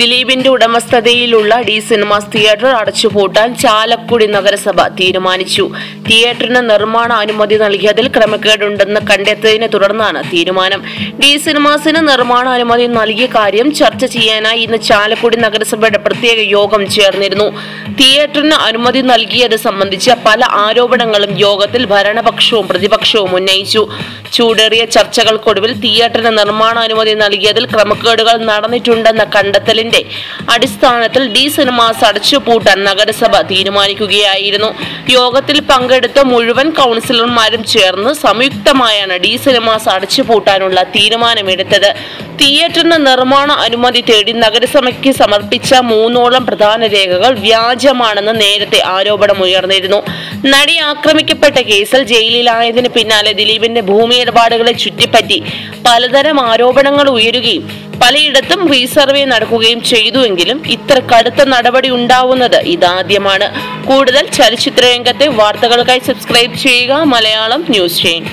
ദിലീപിന്റെ ഉടമസ്ഥതയിലുള്ള D cinemas theatre അടച്ചുപൂട്ടാൻ ചാലക്കുടി നഗരസഭ തീരുമാനിച്ചു. തിയേറ്ററിന് നിർമ്മാണ അനുമതി നൽകിയതിൽ ക്രമക്കേടുണ്ടെന്ന് കണ്ടെത്തിയതിനെ തുടർന്നാണ് തീരുമാനം. ഡി സിനിമാസിന് നിർമ്മാണ അനുമതി നൽകിയ കാര്യം ചർച്ച ചെയ്യാനായി ഇന്ന് ചാലക്കുടി നഗരസഭയുടെ പ്രത്യേക യോഗം ചേർന്നിരുന്നു. തിയേറ്ററിന് അനുമതി നൽകിയത് സംബന്ധിച്ച പല ആരോപണങ്ങളും യോഗത്തിൽ ഭരണപക്ഷവും പ്രതിപക്ഷവും ഉന്നയിച്ചു. ചൂടേറിയ ചർച്ചകൾക്കൊടുവിൽ തിയേറ്ററിന് നിർമ്മാണാനുമതി നൽകിയതിൽ ക്രമക്കേടുകൾ നടന്നിട്ടുണ്ടെന്ന കണ്ടെത്തലിന്റെ അടിസ്ഥാനത്തിൽ ഡി സിനിമാസ് അടച്ചുപൂട്ടാൻ നഗരസഭ തീരുമാനിക്കുകയായിരുന്നു. യോഗത്തിൽ പങ്കെടുത്ത മുഴുവൻ കൗൺസിലർമാരും ചേർന്ന് സംയുക്തമായാണ് ഡി സിനിമാസ് അടച്ചുപൂട്ടാനുള്ള തീരുമാനമെടുത്തത്. തിയേറ്ററിന് നിർമ്മാണ അനുമതി തേടി നഗരസഭയ്ക്ക് സമർപ്പിച്ച മൂന്നോളം പ്രധാന രേഖകൾ വ്യാജമാണെന്ന് നേരത്തെ ആരോപണമുയർന്നിരുന്നു. നടി ആക്രമിക്കപ്പെട്ട കേസിൽ ജയിലിലായതിന് പിന്നാലെ ദിലീപിന്റെ ഭൂമി ഇടപാടുകളെ ചുറ്റിപ്പറ്റി പലതരം ആരോപണങ്ങൾ ഉയരുകയും പലയിടത്തും റീസർവേ നടക്കുകയും ചെയ്തുവെങ്കിലും ഇത്ര കടുത്ത നടപടി ഉണ്ടാവുന്നത് ഇതാദ്യമാണ്. കൂടുതൽ ചലച്ചിത്ര രംഗത്തെ വാർത്തകൾക്കായി സബ്സ്ക്രൈബ് ചെയ്യുക. Malayalam news chain